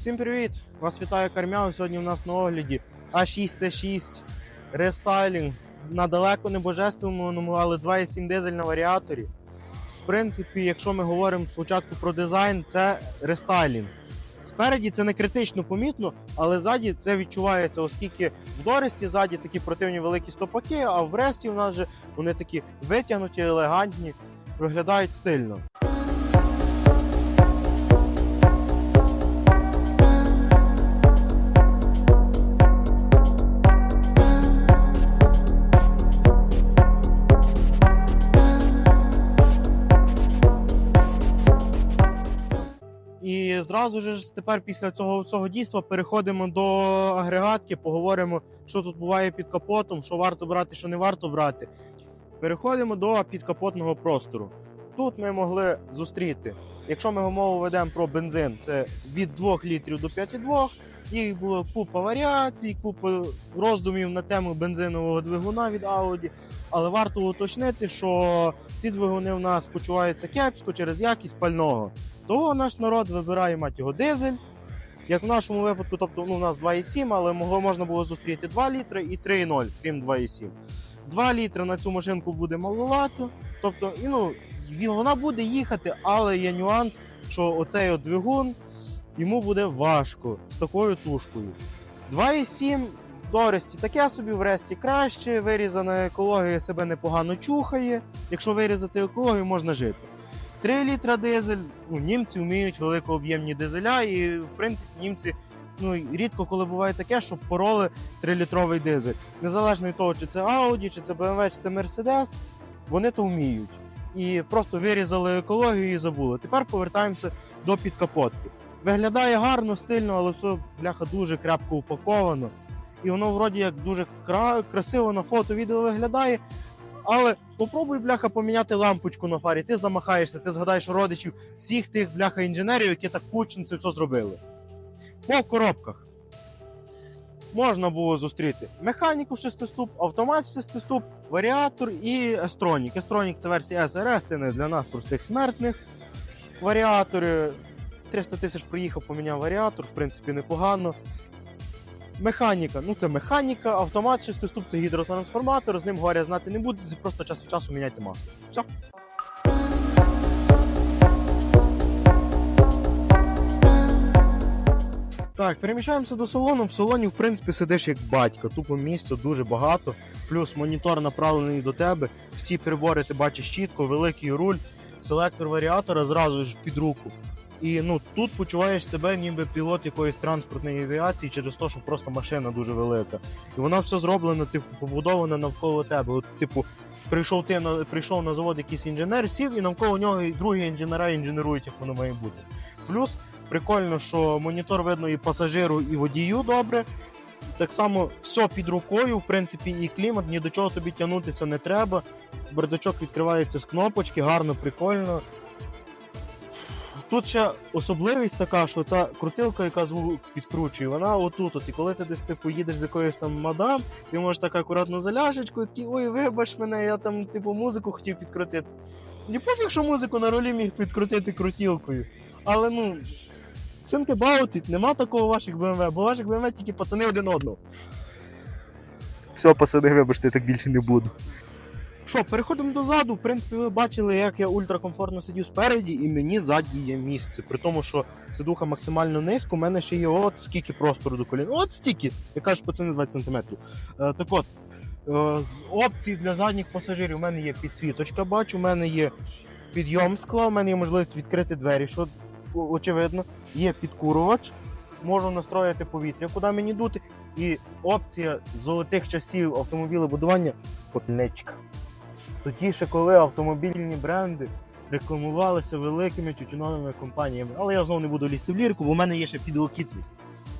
Всім привіт! Вас вітає Кармяу. Сьогодні у нас на огляді А6C6 рестайлінг на далеко не божественному, але 2,7 дизель на варіаторі. В принципі, якщо ми говоримо спочатку про дизайн, це рестайлінг. Спереді це не критично помітно, але ззаді це відчувається, оскільки в Доресті ззаді такі противні великі стопаки, а в Ресті у нас же вони такі витягнуті, елегантні, виглядають стильно. Зразу ж тепер після цього всього дійства переходимо до агрегатки, поговоримо, що тут буває під капотом, що варто брати, що не варто брати. Переходимо до підкапотного простору. Тут ми могли зустріти, якщо ми мову ведемо про бензин, це від 2 літрів до 5,2. Їх було купа варіацій, купа роздумів на тему бензинового двигуна від Audi. Але варто уточнити, що ці двигуни в нас почуваються кепсько через якість пального. Того наш народ вибирає мать його дизель. Як в нашому випадку, тобто ну, у нас 2,7, але могло, можна було зустріти 2 літри і 3,0, крім 2,7. 2 літри на цю машинку буде маловато. Тобто, і, ну, вона буде їхати, але є нюанс, що оцей от двигун йому буде важко з такою тушкою. 2,7 в Доресті таке собі, в Ресті краще. Вирізана екологія себе непогано чухає. Якщо вирізати екологію, можна жити. 3 літра дизель. Ну, німці вміють великооб'ємні дизеля, і в принципі німці ну рідко коли буває таке, щоб пороли 3-літровий дизель. Незалежно від того, чи це Audi, чи це BMW, чи це Mercedes, вони то вміють. І просто вирізали екологію і забули. Тепер повертаємося до підкапотки. Виглядає гарно, стильно, але все бляха дуже крепко упаковано. І воно вроді як дуже кра- красиво на фото відео виглядає. Але попробуй, бляха, поміняти лампочку на фарі. Ти замахаєшся, ти згадаєш родичів всіх тих бляха інженерів, які так кучно це все зробили. По коробках можна було зустріти механіку 6-ступ, автомат 6-ступ, варіатор і естронік. Естронік це версія SRS, це не для нас простих смертних. Варіатори 300 тисяч проїхав, поміняв варіатор, в принципі, непогано. Механіка, ну це механіка, автомат 6-ступ це гідротрансформатор, з ним горя знати не будете, просто час від часу міняйте масло. Все. Так, переміщаємося до салону. В салоні, в принципі, сидиш як батько. Тупо місця дуже багато. Плюс монітор направлений до тебе. Всі прибори ти бачиш чітко, великий руль, селектор варіатора зразу ж під руку. І ну тут почуваєш себе ніби пілот якоїсь транспортної авіації через те, що просто машина дуже велика. І вона все зроблена, типу, побудована навколо тебе. От, типу, прийшов ти на прийшов на завод якийсь інженер, сів, і навколо нього і другі інженера інженерують, як воно має бути. Плюс прикольно, що монітор видно і пасажиру, і водію добре. Так само все під рукою, в принципі, і клімат, ні до чого тобі тягнутися не треба. Бардачок відкривається з кнопочки, гарно, прикольно. Тут ще особливість така, що ця крутилка, яка звук підкручує, вона отут. От, і коли ти десь типу їдеш з якоюсь там мадам, ти можеш так акуратно заляжечку, і такий, ой, вибач мене, я там типу музику хотів підкрутити. Не пофіг, що музику на ролі міг підкрутити крутілкою. Але ну, цинки баутить, нема такого ваших BMW, бо ваших BMW тільки пацани один одного. Все, пацани, вибачте, так більше не буду. Що, переходимо дозаду. В принципі, ви бачили, як я ультракомфортно сидів спереді, і мені ззаді є місце. При тому, що сидуха максимально низько, у мене ще є от скільки простору до колін. От стільки, як кажуть, пацани 20 см. Е, так от, е, з опцій для задніх пасажирів у мене є підсвіточка, бачу, у мене є підйом скла, у мене є можливість відкрити двері, що очевидно, є підкурувач. Можу настроїти повітря, куди мені дути. І опція золотих часів автомобілебудування потлечка. Тоді ще коли автомобільні бренди рекламувалися великими тютюновими компаніями. Але я знову не буду лізти в лірку, бо в мене є ще підлокітник.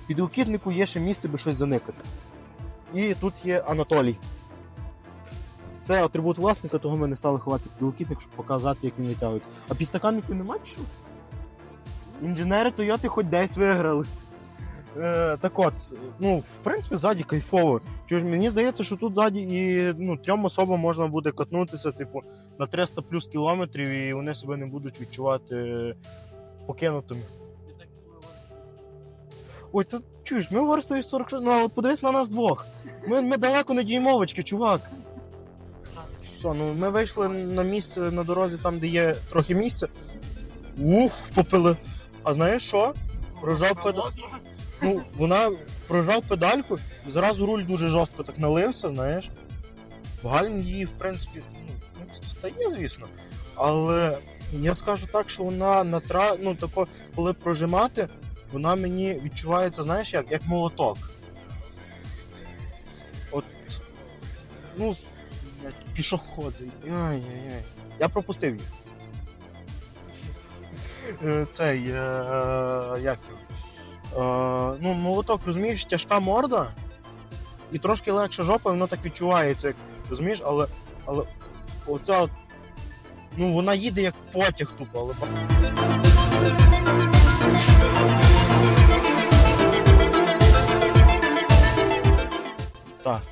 В підлокітнику є ще місце, би щось заникати. І тут є Анатолій. Це атрибут власника, того ми не стали ховати підлокітник, щоб показати, як він витягується. А підстаканників нема чи що? Інженери Тойоти хоч десь виграли. Е, так от, ну, в принципі, ззаді кайфово. Чого мені здається, що тут ззаді і ну, трьом особам можна буде катнутися, типу, на 300 плюс кілометрів, і вони себе не будуть відчувати покинутими. Ой, та чуєш, ми в Ворстові 46, ну але подивись на нас двох. Ми, ми далеко не діймовочки, чувак. Що, ну ми вийшли на місце на дорозі, там, де є трохи місця. Ух, попили. А знаєш що? Прожав педаль. Ну, вона прожав педальку, зразу руль дуже жорстко так налився, знаєш. Валін її, в принципі, ну, стає, звісно. Але я скажу так, що вона на тра... ну, тако, коли прожимати, вона мені відчувається, знаєш, як, як молоток. От. Ну, пішоходи. Ай-яй-яй. Я пропустив їх. Е, Цей. Е, як його? Е, ну, молоток, розумієш, тяжка морда, і трошки легша жопа, воно так відчувається, розумієш, але, але оця от, ну, вона їде як потяг тупо, але. Так,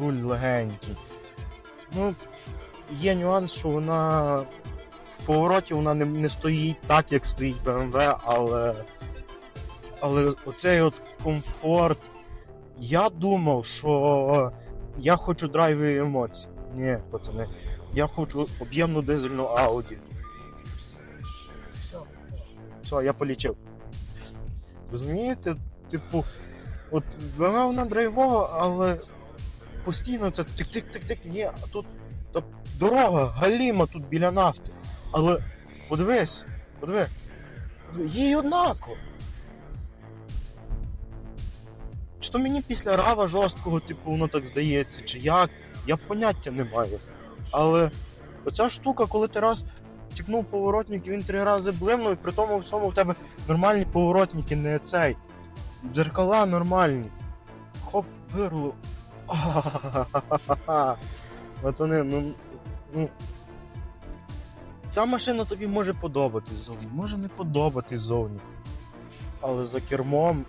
руль легенький. Ну, є нюанс, що вона в повороті вона не, не стоїть так, як стоїть BMW, але але оцей от комфорт. Я думав, що я хочу драйвові емоції. Ні, пацани. Я хочу об'ємну дизельну Audi. Все. Все, я полічив. Розумієте? Типу, от вона вона драйвова, але постійно це тик-тик-тик-тик. Ні, а тут та дорога, галіма тут біля нафти. Але подивись, подиви, їй однаково. Чи то мені після рава жорсткого, типу, воно так здається, чи як, я поняття не маю. Але оця штука, коли ти раз чіпнув поворотник, він три рази блимнув, і при тому всьому в тебе нормальні поворотники, не цей. Дзеркала нормальні. Хоп, вирло. Пацани, ну, ну. Ця машина тобі може подобатись зовні, може не подобатись зовні. Але за кермом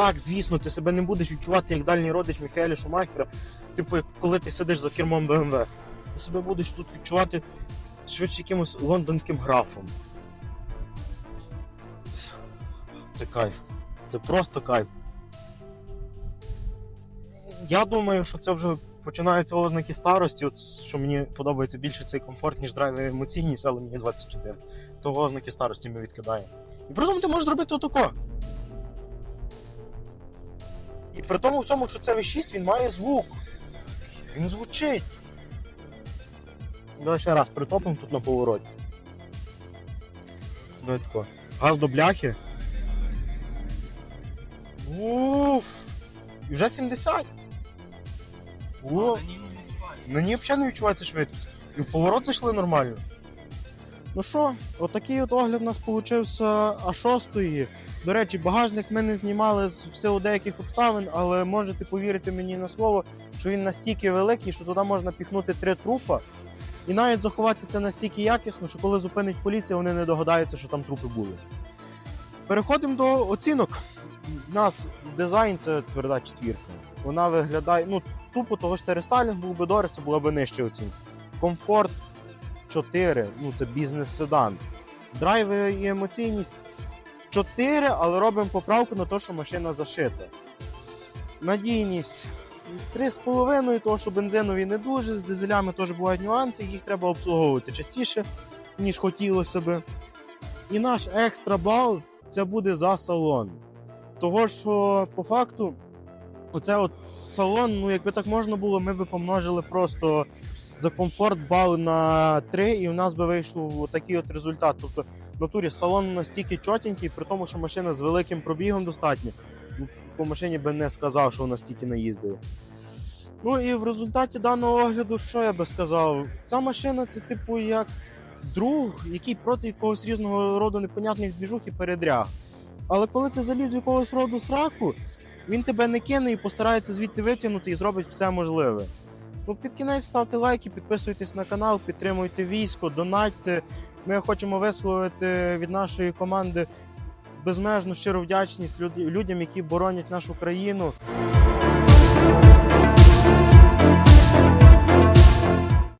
так, звісно, ти себе не будеш відчувати як дальній родич Міхаеля Шумахера, типу, коли ти сидиш за кермом БМВ. Ти себе будеш тут відчувати швидше якимось лондонським графом. Це кайф. Це просто кайф. Я думаю, що це вже починаються ознаки старості, от, що мені подобається більше цей комфорт, ніж драйв і емоційність, але мені 21. Того ознаки старості ми відкидаємо. І при тому ти можеш зробити отако. І при тому всьому, що це V6, він має звук. Він звучить. Давай ще раз притопимо тут на повороті. Давай тако. Газ до бляхи. Уф! І вже 70. О, мені взагалі не відчувається швидкість. І в поворот зайшли нормально. Ну що, отакий от огляд у нас получився А6. До речі, багажник ми не знімали з в силу деяких обставин, але можете повірити мені на слово, що він настільки великий, що туди можна піхнути три трупа. І навіть заховати це настільки якісно, що коли зупинить поліція, вони не догадаються, що там трупи були. Переходимо до оцінок. У нас дизайн це тверда четвірка. Вона виглядає, ну, тупо того ж це рестайлінг був би Дорис, це була б нижча оцінка. Комфорт 4, ну це бізнес-седан. Драйви і емоційність 4, але робимо поправку на те, що машина зашита. Надійність 3,5, того, що бензинові не дуже, з дизелями теж бувають нюанси, їх треба обслуговувати частіше, ніж хотілося би. І наш екстра бал це буде за салон. Того, що по факту, оце от салон, ну якби так можна було, ми би помножили просто за комфорт бал на 3, і в нас би вийшов такий от результат. Тобто натурі салон настільки чотенький, при тому, що машина з великим пробігом достатньо. Ну, По машині би не сказав, що вона стільки наїздила. Ну і в результаті даного огляду, що я би сказав? Ця машина це типу як друг, який проти якогось різного роду непонятних двіжух і передряг. Але коли ти заліз в якогось роду сраку, він тебе не кине і постарається звідти витягнути і зробить все можливе. Ну, під кінець ставте лайки, підписуйтесь на канал, підтримуйте військо, донатьте. Ми хочемо висловити від нашої команди безмежну щиру вдячність люд- людям, які боронять нашу країну.